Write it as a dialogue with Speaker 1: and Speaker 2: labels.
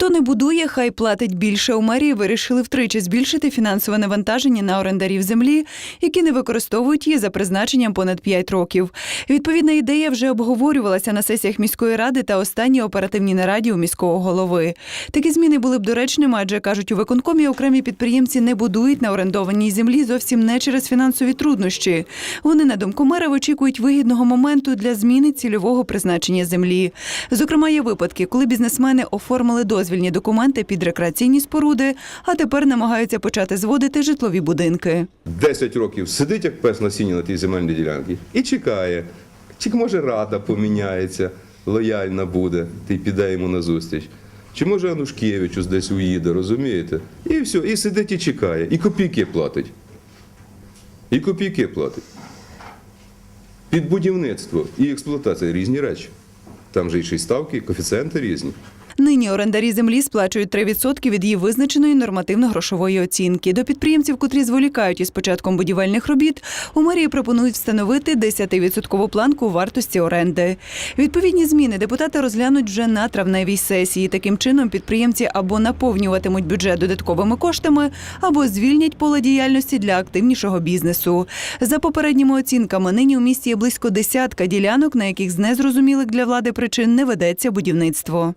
Speaker 1: Хто не будує, хай платить більше. У мерії вирішили втричі збільшити фінансове навантаження на орендарів землі, які не використовують її за призначенням понад 5 років. Відповідна ідея вже обговорювалася на сесіях міської ради та останній оперативній нараді у міського голови. Такі зміни були б доречними, адже кажуть, у виконкомі окремі підприємці не будують на орендованій землі зовсім не через фінансові труднощі. Вони, на думку мера, очікують вигідного моменту для зміни цільового призначення землі. Зокрема, є випадки, коли бізнесмени оформили дозвільні документи під рекреаційні споруди, а тепер намагаються почати зводити житлові будинки.
Speaker 2: 10 років сидить як пес на сіні на тій земельній ділянці і чекає. Чи може рада поміняється, лояльна буде, ти піде йому на зустріч. Чи може Анушкевичус десь уїде, розумієте? І все, і сидить і чекає, і копійки платить. І копійки платить. Під будівництво і експлуатація різні речі. Там же і й ставки, і коефіцієнти різні.
Speaker 1: Нині орендарі землі сплачують 3% від її визначеної нормативно-грошової оцінки. До підприємців, котрі зволікають із початком будівельних робіт, у мерії пропонують встановити 10% планку вартості оренди. Відповідні зміни депутати розглянуть вже на травневій сесії. Таким чином підприємці або наповнюватимуть бюджет додатковими коштами, або звільнять поле діяльності для активнішого бізнесу. За попередніми оцінками, нині у місті є близько десятка ділянок, на яких з незрозумілих для влади причин не ведеться будівництво.